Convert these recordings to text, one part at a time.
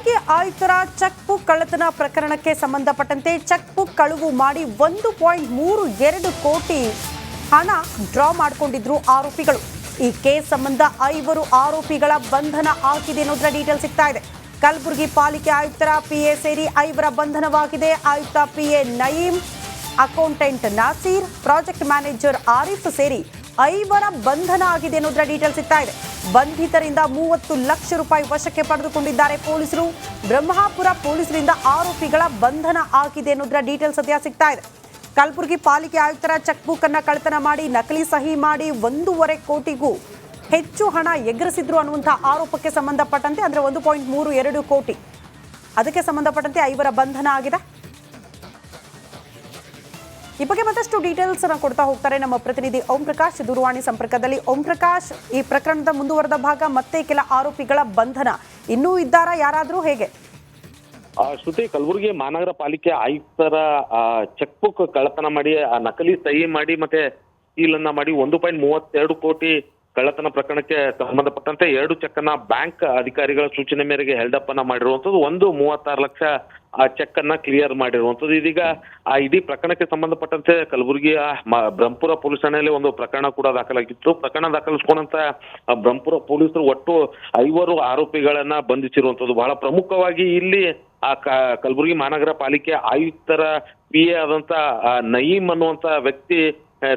ಪಾಲಿಕೆ ಆಯುಕ್ತರ cheque book ಕಳ್ಳತನ ಪ್ರಕರಣಕ್ಕೆ ಸಂಬಂಧಪಟ್ಟಂತೆ ಚೆಕ್ ಬುಕ್ ಕಳುವು ಮಾಡಿ ಒಂದು ಪಾಯಿಂಟ್ ಮೂರು ಎರಡು ಕೋಟಿ ಹಣ ಡ್ರಾ ಮಾಡಿಕೊಂಡಿದ್ರು ಆರೋಪಿಗಳು. ಈ ಕೇಸ್ ಸಂಬಂಧ ಐವರು ಆರೋಪಿಗಳ ಬಂಧನ ಆಗಿದೆ ಅನ್ನೋದರ ಡೀಟೇಲ್ ಸಿಗ್ತಾ ಇದೆ. ಕಲಬುರಗಿ ಪಾಲಿಕೆ ಆಯುಕ್ತರ ಪಿಎ ಸೇರಿ ಐವರ ಬಂಧನವಾಗಿದೆ. ಆಯುಕ್ತ PA Naeem, accountant Nasir, project manager Arif ಸೇರಿ ಐವರ ಬಂಧನ ಆಗಿದೆ ಅನ್ನೋದ್ರ ಡೀಟೇಲ್ ಸಿಗ್ತಾ ಇದೆ. ಬಂಧಿತರಿಂದ ಮೂವತ್ತು ಲಕ್ಷ ರೂಪಾಯಿ ವಶಕ್ಕೆ ಪಡೆದುಕೊಂಡಿದ್ದಾರೆ ಪೊಲೀಸರು. ಬ್ರಹ್ಮಾಪುರ ಪೊಲೀಸರಿಂದ ಆರೋಪಿಗಳ ಬಂಧನ ಆಗಿದೆ ಅನ್ನೋದರ ಡೀಟೇಲ್ಸ್ ಸದ್ಯ ಸಿಗ್ತಾ ಇದೆ. ಕಲಬುರಗಿ ಪಾಲಿಕೆ ಆಯುಕ್ತರ ಚೆಕ್ ಬುಕ್ ಅನ್ನ ಮಾಡಿ ನಕಲಿ ಸಹಿ ಮಾಡಿ ಒಂದೂವರೆ ಕೋಟಿಗೂ ಹೆಚ್ಚು ಹಣ ಎಗರಿಸಿದ್ರು ಅನ್ನುವಂಥ ಆರೋಪಕ್ಕೆ ಸಂಬಂಧಪಟ್ಟಂತೆ, ಅಂದ್ರೆ ಒಂದು ಪಾಯಿಂಟ್ ಮೂರು ಎರಡು ಕೋಟಿ. ಅದಕ್ಕೆ ಸಂಬಂಧಪಟ್ಟಂತೆ ಐವರ ಬಂಧನ ಆಗಿದೆ. ಈ ಬಗ್ಗೆ ಮತ್ತಷ್ಟು ಡೀಟೇಲ್ಸ್ ಅನ್ನ ಕೊಡ್ತಾ ಹೋಗ್ತಾರೆ ನಮ್ಮ ಪ್ರತಿನಿಧಿ ಓಂ ಪ್ರಕಾಶ್. ದೂರವಾಣಿ ಸಂಪರ್ಕದಲ್ಲಿ ಓಂ ಪ್ರಕಾಶ್, ಈ ಪ್ರಕರಣದ ಮುಂದುವರೆದ ಭಾಗ, ಮತ್ತೆ ಕೆಲ ಆರೋಪಿಗಳ ಬಂಧನ ಇನ್ನೂ ಇದ್ದಾರಾ, ಯಾರಾದರೂ ಹೇಗೆ? ಶ್ರುತಿ, ಕಲಬುರಗಿ ಮಹಾನಗರ ಪಾಲಿಕೆ ಆಯುಕ್ತರ ಚೆಕ್ ಬುಕ್ ಕಳ್ಳತನ ಮಾಡಿ ನಕಲಿ ಸಹಿ ಮಾಡಿ, ಮತ್ತೆ ಸೀಲನ್ನ ಮಾಡಿ ಒಂದು ಪಾಯಿಂಟ್ ಮೂವತ್ತೆರಡು ಕೋಟಿ ಕಳ್ಳತನ ಪ್ರಕರಣಕ್ಕೆ ಸಂಬಂಧಪಟ್ಟಂತೆ ಎರಡು ಚೆಕ್ ಅನ್ನ ಬ್ಯಾಂಕ್ ಅಧಿಕಾರಿಗಳ ಸೂಚನೆ ಮೇರೆಗೆ ಹೆಲ್ಡಪ್ ಅನ್ನ ಮಾಡಿರುವಂತದ್ದು ಒಂದು ಮೂವತ್ತಾರು ಲಕ್ಷ ಆ ಚೆಕ್ ಅನ್ನ ಕ್ಲಿಯರ್ ಮಾಡಿರುವಂತದ್ದು ಇದೀಗ ಆ ಇಡೀ ಪ್ರಕರಣಕ್ಕೆ ಸಂಬಂಧಪಟ್ಟಂತೆ ಕಲಬುರಗಿಯ ಮ- ಬ್ರಹ್ಮಪುರ ಪೊಲೀಸ್ ಠಾಣೆಯಲ್ಲಿ ಒಂದು ಪ್ರಕರಣ ಕೂಡ ದಾಖಲಾಗಿತ್ತು. ಪ್ರಕರಣ ದಾಖಲಿಸಿಕೊಂಡಂತ ಬ್ರಹ್ಮಪುರ ಪೊಲೀಸರು ಒಟ್ಟು ಐವರು ಆರೋಪಿಗಳನ್ನ ಬಂಧಿಸಿರುವಂತದ್ದು ಬಹಳ ಪ್ರಮುಖವಾಗಿ ಇಲ್ಲಿ ಆ ಕಲಬುರಗಿ ಮಹಾನಗರ ಪಾಲಿಕೆ ಆಯುಕ್ತರ ಪಿ ಎ ಆದಂತ ನಯೀಮ್ ನಯೀಂ ಅನ್ನುವಂತ ವ್ಯಕ್ತಿ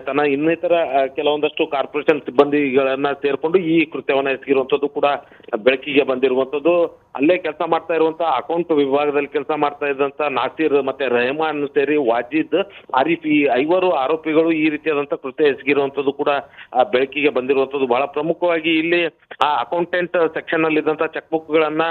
ತನ್ನ ಇನ್ನಿತರ ಕೆಲವೊಂದಷ್ಟು ಕಾರ್ಪೊರೇಷನ್ ಸಿಬ್ಬಂದಿಗಳನ್ನ ಸೇರ್ಕೊಂಡು ಈ ಕೃತ್ಯವನ್ನ ಎಸಗಿರುವಂತದ್ದು ಕೂಡ ಬೆಳಕಿಗೆ ಬಂದಿರುವಂತದ್ದು ಅಲ್ಲೇ ಕೆಲಸ ಮಾಡ್ತಾ ಇರುವಂತ ಅಕೌಂಟ್ ವಿಭಾಗದಲ್ಲಿ ಕೆಲಸ ಮಾಡ್ತಾ ಇದ್ದಂತ ನಾಸೀರ್ ಮತ್ತೆ ರೆಹಮಾನ್ ಸೇರಿ ವಾಜಿದ್, ಆರಿಫ್, ಈ ಐವರು ಆರೋಪಿಗಳು ಈ ರೀತಿಯಾದಂತ ಕೃತ್ಯ ಎಸಗಿರುವಂತದ್ದು ಕೂಡ ಬೆಳಕಿಗೆ ಬಂದಿರುವಂತದ್ದು ಬಹಳ ಪ್ರಮುಖವಾಗಿ ಇಲ್ಲಿ, ಆ ಅಕೌಂಟೆಂಟ್ ಸೆಕ್ಷನ್ ಅಲ್ಲಿ ಇದ್ದಂತ ಚೆಕ್ ಬುಕ್ ಗಳನ್ನ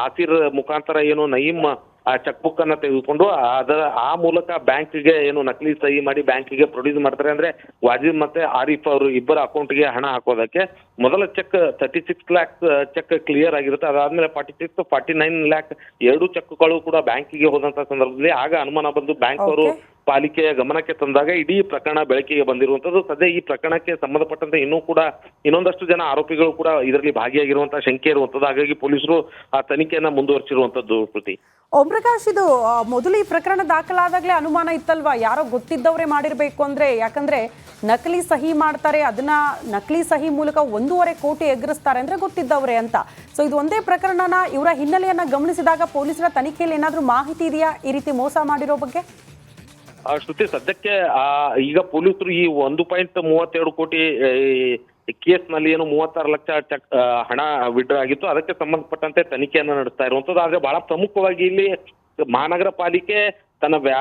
ನಾಸೀರ್ ಮುಖಾಂತರ ಏನು ನಯೀಂ ಆ ಚೆಕ್ ಬುಕ್ ಅನ್ನ ತೆಗೆದುಕೊಂಡು ಅದರ ಆ ಮೂಲಕ ಬ್ಯಾಂಕಿಗೆ ಏನು ನಕಲಿ ಸಹಿ ಮಾಡಿ ಬ್ಯಾಂಕಿಗೆ ಪ್ರೊಡ್ಯೂಸ್ ಮಾಡ್ತಾರೆ ಅಂದ್ರೆ ವಾಜೀದ್ ಮತ್ತೆ ಆರಿಫ್ ಅವರು ಇಬ್ಬರ ಅಕೌಂಟ್ಗೆ ಹಣ ಹಾಕೋದಕ್ಕೆ ಮೊದಲ cheque thirty six lakh cheque clear ಆಗಿರುತ್ತೆ ಅದಾದಮೇಲೆ forty six forty nine lakh ಎರಡು ಚೆಕ್ಗಳು ಕೂಡ ಬ್ಯಾಂಕಿಗೆ ಹೋದಂತ ಸಂದರ್ಭದಲ್ಲಿ ಆಗ ಅನುಮಾನ ಬಂದು ಬ್ಯಾಂಕ್ ಅವರು. ಪಾಲಿಕೆಯ ಗಮನಕ್ಕೆ ತಂದಾಗ ಇಡೀ ಪ್ರಕರಣ ಬೆಳಕಿಗೆ ಬಂದಿರುವಂತದ್ದು. ಸದ್ಯ ಈ ಪ್ರಕರಣಕ್ಕೆ ಸಂಬಂಧಪಟ್ಟಂತೆ ಇನ್ನೂ ಕೂಡ ಇನ್ನೊಂದಷ್ಟು ಜನ ಆರೋಪಿಗಳು ಕೂಡ ಇದರಲ್ಲಿ ಭಾಗಿಯಾಗಿರುವಂತಹ ಶಂಕೆ ಇರುವಂತದ್ದು. ಹಾಗಾಗಿ ಪೊಲೀಸರು ಆ ತನಿಖೆಯನ್ನ ಮುಂದುವರಿಸಿರುವಂತದ್ದು ಕೃತಿ. ಓಂ ಪ್ರಕಾಶ್ ಇದು ಮೊದಲು ಈ ಪ್ರಕರಣ ದಾಖಲಾದಾಗಲೇ ಅನುಮಾನ ಇತ್ತಲ್ವಾ? ಯಾರೋ ಗೊತ್ತಿದ್ದವರೇ ಮಾಡಿರಬೇಕು ಅಂದ್ರೆ, ಯಾಕಂದ್ರೆ ನಕಲಿ ಸಹಿ ಮಾಡ್ತಾರೆ, ಅದನ್ನ ನಕಲಿ ಸಹಿ ಮೂಲಕ ಒಂದೂವರೆ ಕೋಟಿ ಎಗರಿಸ್ತಾರೆ ಅಂದ್ರೆ ಗೊತ್ತಿದ್ದವರೇ ಅಂತ. ಸೊ ಇದು ಒಂದೇ ಪ್ರಕರಣನ ಇವರ ಹಿನ್ನೆಲೆಯನ್ನ ಗಮನಿಸಿದಾಗ ಪೊಲೀಸರ ತನಿಖೆಯಲ್ಲಿ ಏನಾದರೂ ಮಾಹಿತಿ ಇದೆಯಾ ಈ ರೀತಿ ಮೋಸ ಮಾಡಿರೋ ಬಗ್ಗೆ? ಆ ಶ್ರುತಿ, ಸದ್ಯಕ್ಕೆ, ಆ, ಈಗ ಪೊಲೀಸರು ಈ ಒಂದು ಪಾಯಿಂಟ್ ಮೂವತ್ತೆರಡು ಕೋಟಿ ಕೇಸ್ನಲ್ಲಿ ಏನು ಮೂವತ್ತಾರು ಲಕ್ಷ ಚೆಕ್ ಹಣ ವಿಡ್ರಾ ಆಗಿತ್ತು. ಅದಕ್ಕೆ ಸಂಬಂಧಪಟ್ಟಂತೆ ತನಿಖೆಯನ್ನು ನಡೆಸ್ತಾ ಇರುವಂತದ್ದು ಆದ್ರೆ ಬಹಳ ಪ್ರಮುಖವಾಗಿ ಇಲ್ಲಿ ಮಹಾನಗರ ಪಾಲಿಕೆ ತನ್ನ ವ್ಯಾ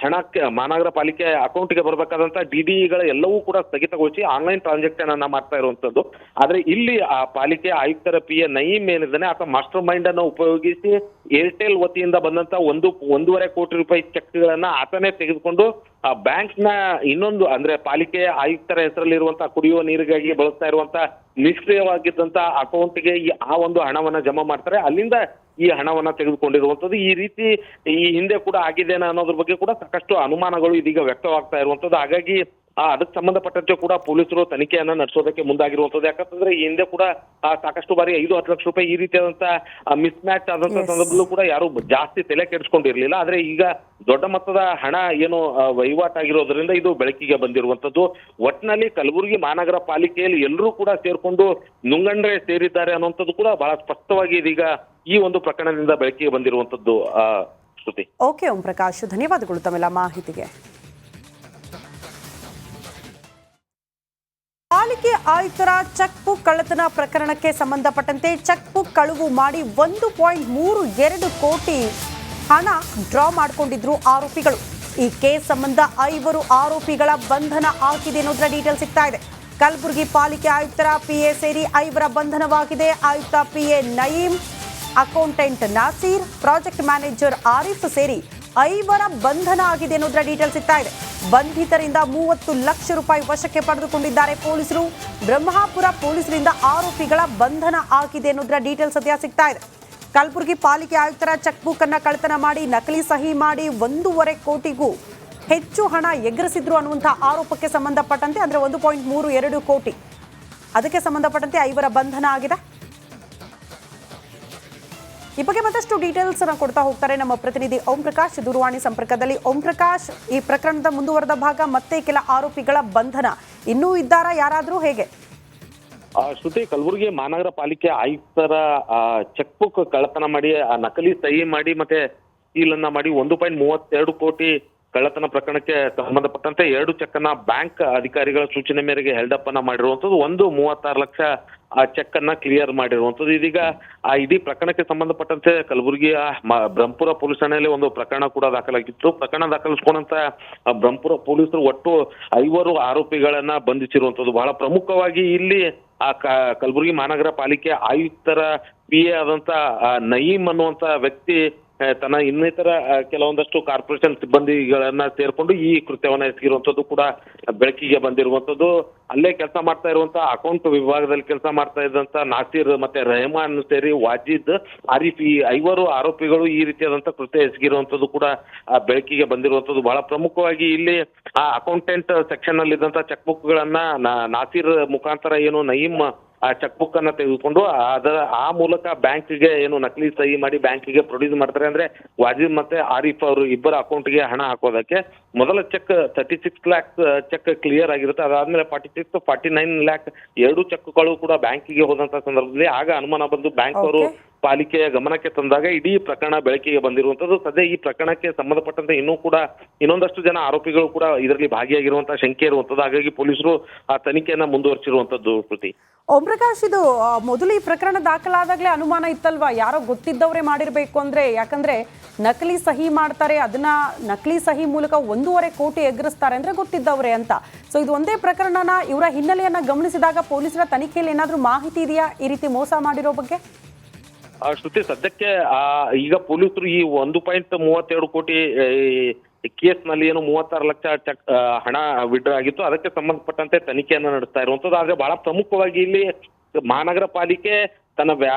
ಹಣಕ್ಕೆ, ಮಹಾನಗರ ಪಾಲಿಕೆ ಅಕೌಂಟ್ಗೆ ಬರಬೇಕಾದಂತ ಡಿ ಡಿಗಳ ಎಲ್ಲವೂ ಕೂಡ ಸ್ಥಗಿತಗೊಳಿಸಿ ಆನ್ಲೈನ್ ಟ್ರಾನ್ಸಾಕ್ಷನ್ ಅನ್ನ ಮಾಡ್ತಾ ಇರುವಂತದ್ದು. ಆದ್ರೆ ಇಲ್ಲಿ ಆ ಪಾಲಿಕೆ ಆಯುಕ್ತರ ಪಿ ಎ ನಯೀಮ್ ಏನಿದ್ದಾನೆ, ಆತ ಮಾಸ್ಟರ್ ಮೈಂಡ್ ಅನ್ನು ಉಪಯೋಗಿಸಿ ಏರ್ಟೆಲ್ ವತಿಯಿಂದ ಬಂದಂತ ಒಂದು, ಒಂದೂವರೆ ಕೋಟಿ ರೂಪಾಯಿ ಚೆಕ್ಗಳನ್ನ ಆತನೇ ತೆಗೆದುಕೊಂಡು ಆ ಬ್ಯಾಂಕ್ನ ಇನ್ನೊಂದು, ಅಂದ್ರೆ ಪಾಲಿಕೆ ಆಯುಕ್ತರ ಹೆಸರಲ್ಲಿರುವಂಥ ಕುಡಿಯುವ ನೀರಿಗಾಗಿ ಬಳಸ್ತಾ ಇರುವಂತ ನಿಷ್ಕ್ರಿಯವಾಗಿದ್ದಂತ ಅಕೌಂಟ್ಗೆ ಆ ಒಂದು ಹಣವನ್ನ ಜಮಾ ಮಾಡ್ತಾರೆ. ಅಲ್ಲಿಂದ ಈ ಹಣವನ್ನ ತೆಗೆದುಕೊಂಡಿರುವಂಥದ್ದು. ಈ ರೀತಿ ಈ ಹಿಂದೆ ಕೂಡ ಆಗಿದೆನಾ ಅನ್ನೋದ್ರ ಬಗ್ಗೆ ಕೂಡ ಸಾಕಷ್ಟು ಅನುಮಾನಗಳು ಇದೀಗ ವ್ಯಕ್ತವಾಗ್ತಾ ಇರುವಂತದ್ದು ಹಾಗಾಗಿ ಆ ಅದಕ್ಕೆ ಸಂಬಂಧಪಟ್ಟಂತೆ ಕೂಡ ಪೊಲೀಸರು ತನಿಖೆಯನ್ನ ನಡೆಸೋದಕ್ಕೆ ಮುಂದಾಗಿರುವಂತದ್ದು ಯಾಕಂತಂದ್ರೆ ಈ ಹಿಂದೆ ಕೂಡ ಆ, ಸಾಕಷ್ಟು ಬಾರಿ ಐದು ಹತ್ತು ಲಕ್ಷ ರೂಪಾಯಿ ಈ ರೀತಿಯಾದಂತಹ ಮಿಸ್ ಮ್ಯಾಚ್ ಆದಂತ Yes. ಸಂದರ್ಭದಲ್ಲೂ ಕೂಡ ಯಾರು ಜಾಸ್ತಿ ತಲೆ ಕೆಡಿಸ್ಕೊಂಡಿರ್ಲಿಲ್ಲ. ಆದ್ರೆ ಈಗ ದೊಡ್ಡ ಮೊತ್ತದ ಹಣ ಏನು ಆ, ವಹಿವಾಟಾಗಿರೋದ್ರಿಂದ ಇದು ಬೆಳಕಿಗೆ ಬಂದಿರುವಂತದ್ದು ಒಟ್ಟಿನಲ್ಲಿ ಕಲಬುರಗಿ ಮಹಾನಗರ ಪಾಲಿಕೆಯಲ್ಲಿ ಎಲ್ಲರೂ ಕೂಡ ಸೇರ್ಕೊಂಡು ನುಂಗಂಡ್ರೆ ಸೇರಿದ್ದಾರೆ ಅನ್ನುವಂಥದ್ದು ಕೂಡ ಬಹಳ ಸ್ಪಷ್ಟವಾಗಿ ಇದೀಗ ಈ ಒಂದು ಪ್ರಕರಣದಿಂದ ಬೆಳಕಿಗೆ ಬಂದಿರುವಂತದ್ದು ಆ, ಶ್ರುತಿ. ಓಕೆ ಓಂ ಪ್ರಕಾಶ್ ಧನ್ಯವಾದಗಳು ತಮ್ಮೆಲ್ಲ ಮಾಹಿತಿಗೆ. ಪಾಲಿಕೆ ಆಯುಕ್ತರ ಚೆಕ್ ಬುಕ್ ಕಳ್ಳತನ ಪ್ರಕರಣಕ್ಕೆ ಸಂಬಂಧಪಟ್ಟಂತೆ ಚೆಕ್ ಬುಕ್ ಕಳುವು ಮಾಡಿ ಒಂದು ಪಾಯಿಂಟ್ ಮೂರು ಎರಡು ಕೋಟಿ ಹಣ ಡ್ರಾ ಮಾಡಿಕೊಂಡಿದ್ರು ಆರೋಪಿಗಳು. ಈ ಕೇಸ್ ಸಂಬಂಧ ಐವರು ಆರೋಪಿಗಳ ಬಂಧನ ಆಗಿದೆ ಅನ್ನೋದ್ರ ಡೀಟೇಲ್ ಸಿಗ್ತಾ ಇದೆ. ಕಲಬುರಗಿ ಪಾಲಿಕೆ ಆಯುಕ್ತರ ಪಿಎ ಸೇರಿ ಐವರ ಬಂಧನವಾಗಿದೆ. ಆಯುಕ್ತ PA Naeem, accountant Nasir, project manager Arif ಸೇರಿ ಐವರ ಬಂಧನ ಆಗಿದೆ ಅನ್ನೋದ್ರ ಡೀಟೇಲ್ ಸಿಗ್ತಾ ಇದೆ. ಬಂಧಿತರಿಂದ ಮೂವತ್ತು ಲಕ್ಷ ರೂಪಾಯಿ ವಶಕ್ಕೆ ಪಡೆದುಕೊಂಡಿದ್ದಾರೆ ಪೊಲೀಸರು. ಬ್ರಹ್ಮಾಪುರ ಪೊಲೀಸರಿಂದ ಆರೋಪಿಗಳ ಬಂಧನ ಆಗಿದೆ ಅನ್ನೋದರ ಡೀಟೇಲ್ ಸದ್ಯ ಸಿಗ್ತಾ ಇದೆ. ಕಲಬುರಗಿ ಪಾಲಿಕೆ ಆಯುಕ್ತರ ಚೆಕ್ ಬುಕ್ ಅನ್ನ ಮಾಡಿ ನಕಲಿ ಸಹಿ ಮಾಡಿ ಒಂದೂವರೆ ಕೋಟಿಗೂ ಹೆಚ್ಚು ಹಣ ಎಗರಿಸಿದ್ರು ಅನ್ನುವಂಥ ಆರೋಪಕ್ಕೆ ಸಂಬಂಧಪಟ್ಟಂತೆ ಅಂದ್ರೆ ಒಂದು ಪಾಯಿಂಟ್ ಮೂರು ಎರಡು ಕೋಟಿ. ಅದಕ್ಕೆ ಸಂಬಂಧಪಟ್ಟಂತೆ ಐವರ ಬಂಧನ ಆಗಿದೆ. ಈ ಬಗ್ಗೆ ಮತ್ತಷ್ಟು ಡೀಟೇಲ್ಸ್ ಅನ್ನ ಕೊಡ್ತಾ ಹೋಗ್ತಾರೆ ನಮ್ಮ ಪ್ರತಿನಿಧಿ ಓಂ ಪ್ರಕಾಶ್ ದೂರವಾಣಿ ಸಂಪರ್ಕದಲ್ಲಿ. ಓಂ ಪ್ರಕಾಶ್, ಈ ಪ್ರಕರಣದ ಮುಂದುವರೆದ ಭಾಗ, ಮತ್ತೆ ಕೆಲ ಆರೋಪಿಗಳ ಬಂಧನ. ಇನ್ನೂ ಇದ್ದಾರಾ, ಯಾರಾದರೂ ಹೇಗೆ? ಶ್ರುತಿ, ಕಲಬುರಗಿ ಮಹಾನಗರ ಪಾಲಿಕೆ ಆಯುಕ್ತರ ಚೆಕ್ ಬುಕ್ ಕಳ್ಳತನ ಮಾಡಿ ನಕಲಿ ಸಹಿ ಮಾಡಿ, ಮತ್ತೆ ಸೀಲನ್ನ ಮಾಡಿ ಒಂದು ಪಾಯಿಂಟ್ ಮೂವತ್ತೆರಡು ಕೋಟಿ ಕಳ್ಳತನ ಪ್ರಕರಣಕ್ಕೆ ಸಂಬಂಧಪಟ್ಟಂತೆ ಎರಡು ಚೆಕ್ ಅನ್ನ ಬ್ಯಾಂಕ್ ಅಧಿಕಾರಿಗಳ ಸೂಚನೆ ಮೇರೆಗೆ ಹೆಲ್ಡಪ್ ಅನ್ನ ಮಾಡಿರುವಂತದ್ದು ಒಂದು ಮೂವತ್ತಾರು ಲಕ್ಷ ಆ ಚೆಕ್ ಅನ್ನ ಕ್ಲಿಯರ್ ಮಾಡಿರುವಂತದ್ದು ಇದೀಗ ಆ ಇಡೀ ಪ್ರಕರಣಕ್ಕೆ ಸಂಬಂಧಪಟ್ಟಂತೆ ಕಲಬುರಗಿಯ ಬ್ರಹ್ಮಪುರ ಪೊಲೀಸ್ ಠಾಣೆಯಲ್ಲಿ ಒಂದು ಪ್ರಕರಣ ಕೂಡ ದಾಖಲಾಗಿತ್ತು. ಪ್ರಕರಣ ದಾಖಲಿಸಿಕೊಂಡಂತ ಬ್ರಹ್ಮಪುರ ಪೊಲೀಸರು ಒಟ್ಟು ಐವರು ಆರೋಪಿಗಳನ್ನ ಬಂಧಿಸಿರುವಂತದ್ದು ಬಹಳ ಪ್ರಮುಖವಾಗಿ ಇಲ್ಲಿ ಆ ಕಲಬುರಗಿ ಮಹಾನಗರ ಪಾಲಿಕೆ ಆಯುಕ್ತರ ಪಿ ಎ ಆದಂತ ನಯೀಮ್ ಅನ್ನುವಂತ ವ್ಯಕ್ತಿ ತನ್ನ ಇನ್ನಿತರ ಕೆಲವೊಂದಷ್ಟು ಕಾರ್ಪೊರೇಷನ್ ಸಿಬ್ಬಂದಿಗಳನ್ನ ಸೇರ್ಕೊಂಡು ಈ ಕೃತ್ಯವನ್ನ ಎಸಗಿರುವಂತದ್ದು ಕೂಡ ಬೆಳಕಿಗೆ ಬಂದಿರುವಂತದ್ದು ಅಲ್ಲೇ ಕೆಲಸ ಮಾಡ್ತಾ ಇರುವಂತ ಅಕೌಂಟ್ ವಿಭಾಗದಲ್ಲಿ ಕೆಲಸ ಮಾಡ್ತಾ ಇದ್ದಂತ ನಾಸೀರ್ ಮತ್ತೆ ರೆಹಮಾನ್ ಸೇರಿ ವಾಜಿದ್, ಆರಿಫ್, ಈ ಐವರು ಆರೋಪಿಗಳು ಈ ರೀತಿಯಾದಂತ ಕೃತ್ಯ ಎಸಗಿರುವಂತದ್ದು ಕೂಡ ಬೆಳಕಿಗೆ ಬಂದಿರುವಂತದ್ದು ಬಹಳ ಪ್ರಮುಖವಾಗಿ ಇಲ್ಲಿ ಆ ಅಕೌಂಟೆಂಟ್ ಸೆಕ್ಷನ್ ಅಲ್ಲಿ ಇದ್ದಂತ ಚೆಕ್ ಬುಕ್ ಗಳನ್ನ ನಾಸೀರ್ ಮುಖಾಂತರ ಏನು ನಯೀಮ್ ಆ ಚೆಕ್ ಬುಕ್ ಅನ್ನ ತೆಗೆದುಕೊಂಡು ಅದರ ಆ ಮೂಲಕ ಬ್ಯಾಂಕಿಗೆ ಏನು ನಕಲಿ ಸಹಿ ಮಾಡಿ ಬ್ಯಾಂಕಿಗೆ ಪ್ರೊಡ್ಯೂಸ್ ಮಾಡ್ತಾರೆ ಅಂದ್ರೆ ವಾಜಿದ್ ಮತ್ತೆ ಆರಿಫ್ ಅವರು ಇಬ್ಬರ ಅಕೌಂಟ್ಗೆ ಹಣ ಹಾಕೋದಕ್ಕೆ ಮೊದಲ cheque thirty six lakh cheque clear ಆಗಿರುತ್ತೆ ಅದಾದ್ಮೇಲೆ forty six forty nine lakh ಎರಡು ಚೆಕ್ಗಳು ಕೂಡ ಬ್ಯಾಂಕಿಗೆ ಹೋದಂತ ಸಂದರ್ಭದಲ್ಲಿ ಆಗ ಅನುಮಾನ ಬಂದು ಬ್ಯಾಂಕ್ ಅವರು. ಪಾಲಿಕೆಯ ಗಮನಕ್ಕೆ ತಂದಾಗ ಇಡೀ ಪ್ರಕರಣ ಬೆಳಕಿಗೆ ಬಂದಿರುವಂತದ್ದು. ಸದ್ಯ ಈ ಪ್ರಕರಣಕ್ಕೆ ಸಂಬಂಧಪಟ್ಟಂತೆ ಇನ್ನೂ ಕೂಡ ಇನ್ನೊಂದಷ್ಟು ಜನ ಆರೋಪಿಗಳು ಕೂಡ ಇದರಲ್ಲಿ ಭಾಗಿಯಾಗಿರುವಂತಹ ಶಂಕೆ ಇರುವಂತದ್ದು. ಹಾಗಾಗಿ ಪೊಲೀಸರು ಆ ತನಿಖೆಯನ್ನ ಮುಂದುವರಿಸಿರುವಂತದ್ದು ಕೃತಿ. ಓಂ ಪ್ರಕಾಶ್ ಇದು ಮೊದಲು ಈ ಪ್ರಕರಣ ದಾಖಲಾದಾಗಲೇ ಅನುಮಾನ ಇತ್ತಲ್ವಾ? ಯಾರೋ ಗೊತ್ತಿದ್ದವರೇ ಮಾಡಿರಬೇಕು ಅಂದ್ರೆ, ಯಾಕಂದ್ರೆ ನಕಲಿ ಸಹಿ ಮಾಡ್ತಾರೆ, ಅದನ್ನ ನಕಲಿ ಸಹಿ ಮೂಲಕ ಒಂದೂವರೆ ಕೋಟಿ ಎಗರಿಸ್ತಾರೆ ಅಂದ್ರೆ ಗೊತ್ತಿದ್ದವರೇ ಅಂತ. ಸೊ ಇದು ಒಂದೇ ಪ್ರಕರಣನ ಇವರ ಹಿನ್ನೆಲೆಯನ್ನ ಗಮನಿಸಿದಾಗ ಪೊಲೀಸರ ತನಿಖೆಯಲ್ಲಿ ಏನಾದರೂ ಮಾಹಿತಿ ಇದೆಯಾ ಈ ರೀತಿ ಮೋಸ ಮಾಡಿರೋ ಬಗ್ಗೆ? ಶ್ರುತಿ, ಸದ್ಯಕ್ಕೆ, ಆ, ಈಗ ಪೊಲೀಸರು ಈ ಒಂದು ಪಾಯಿಂಟ್ ಮೂವತ್ತೆರಡು ಕೋಟಿ ಕೇಸ್ನಲ್ಲಿ ಏನು ಮೂವತ್ತಾರು ಲಕ್ಷ ಚೆಕ್ ಹಣ ವಿಡ್ರಾ ಆಗಿತ್ತು. ಅದಕ್ಕೆ ಸಂಬಂಧಪಟ್ಟಂತೆ ತನಿಖೆಯನ್ನು ನಡೆಸ್ತಾ ಇರುವಂತದ್ದು ಆದ್ರೆ ಬಹಳ ಪ್ರಮುಖವಾಗಿ ಇಲ್ಲಿ ಮಹಾನಗರ ಪಾಲಿಕೆ ತನ್ನ ವ್ಯಾ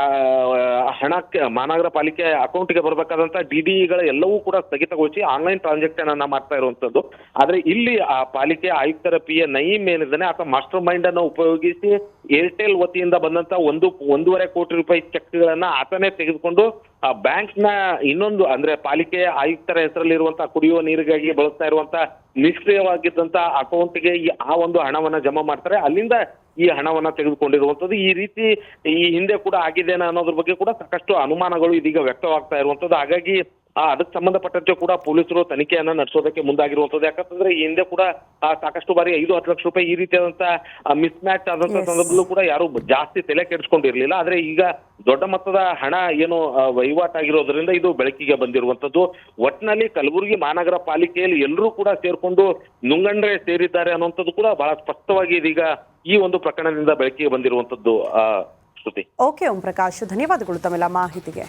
ಹಣಕ್ಕೆ, ಮಹಾನಗರ ಪಾಲಿಕೆ ಅಕೌಂಟ್ಗೆ ಬರಬೇಕಾದಂತ ಡಿ ಡಿಗಳ ಎಲ್ಲವೂ ಕೂಡ ಸ್ಥಗಿತಗೊಳಿಸಿ ಆನ್ಲೈನ್ ಟ್ರಾನ್ಸಾಕ್ಷನ್ ಅನ್ನ ಮಾಡ್ತಾ ಇರುವಂತದ್ದು. ಆದ್ರೆ ಇಲ್ಲಿ ಆ ಪಾಲಿಕೆ ಆಯುಕ್ತರ ಪಿ ಎ ನಯೀಮ್ ಏನಿದ್ದಾನೆ, ಆತ ಮಾಸ್ಟರ್ ಮೈಂಡ್ ಅನ್ನು ಉಪಯೋಗಿಸಿ ಏರ್ಟೆಲ್ ವತಿಯಿಂದ ಬಂದಂತ ಒಂದು, ಒಂದೂವರೆ ಕೋಟಿ ರೂಪಾಯಿ ಚೆಕ್ಗಳನ್ನ ಆತನೇ ತೆಗೆದುಕೊಂಡು ಆ ಬ್ಯಾಂಕ್ನ ಇನ್ನೊಂದು, ಅಂದ್ರೆ ಪಾಲಿಕೆ ಆಯುಕ್ತರ ಹೆಸರಲ್ಲಿರುವಂತಹ ಕುಡಿಯುವ ನೀರಿಗಾಗಿ ಬಳಸ್ತಾ ಇರುವಂತ ನಿಷ್ಕ್ರಿಯವಾಗಿದ್ದಂತ ಅಕೌಂಟ್ಗೆ ಈ ಆ ಒಂದು ಹಣವನ್ನ ಜಮಾ ಮಾಡ್ತಾರೆ. ಅಲ್ಲಿಂದ ಈ ಹಣವನ್ನ ತೆಗೆದುಕೊಂಡಿರುವಂತದ್ದು ಈ ರೀತಿ ಈ ಹಿಂದೆ ಕೂಡ ಆಗಿದೆ ಅನ್ನೋದ್ರ ಬಗ್ಗೆ ಕೂಡ ಸಾಕಷ್ಟು ಅನುಮಾನಗಳು ಇದೀಗ ವ್ಯಕ್ತವಾಗ್ತಾ ಇರುವಂತದ್ದು ಹಾಗಾಗಿ ಆ ಅದಕ್ಕೆ ಸಂಬಂಧಪಟ್ಟಂತೆ ಕೂಡ ಪೊಲೀಸರು ತನಿಖೆಯನ್ನ ನಡೆಸೋದಕ್ಕೆ ಮುಂದಾಗಿರುವಂತದ್ದು ಯಾಕಂತಂದ್ರೆ ಈ ಹಿಂದೆ ಕೂಡ ಆ, ಸಾಕಷ್ಟು ಬಾರಿ ಐದು ಹತ್ತು ಲಕ್ಷ ರೂಪಾಯಿ ಈ ರೀತಿಯಾದಂತಹ ಮಿಸ್ ಮ್ಯಾಚ್ ಆದಂತ. ಸಂದರ್ಭದಲ್ಲೂ ಕೂಡ ಯಾರು ಜಾಸ್ತಿ ತಲೆ ಕೆಡಿಸ್ಕೊಂಡಿರ್ಲಿಲ್ಲ. ಆದ್ರೆ ಈಗ ದೊಡ್ಡ ಮೊತ್ತದ ಹಣ ಏನು ವಹಿವಾಟಾಗಿರೋದ್ರಿಂದ ಇದು ಬೆಳಕಿಗೆ ಬಂದಿರುವಂತದ್ದು ಒಟ್ಟಿನಲ್ಲಿ ಕಲಬುರಗಿ ಮಹಾನಗರ ಪಾಲಿಕೆಯಲ್ಲಿ ಎಲ್ಲರೂ ಕೂಡ ಸೇರ್ಕೊಂಡು ನುಂಗಂಡ್ರೆ ಸೇರಿದ್ದಾರೆ ಅನ್ನುವಂಥದ್ದು ಕೂಡ ಬಹಳ ಸ್ಪಷ್ಟವಾಗಿ ಇದೀಗ ಈ ಒಂದು ಪ್ರಕರಣದಿಂದ ಬೆಳಕಿಗೆ ಬಂದಿರುವಂತದ್ದು ಆ ಶ್ರುತಿ ಓಕೆ ಓಂ ಪ್ರಕಾಶ್ ಧನ್ಯವಾದಗಳು ತಮ್ಮೆಲ್ಲ ಮಾಹಿತಿಗೆ.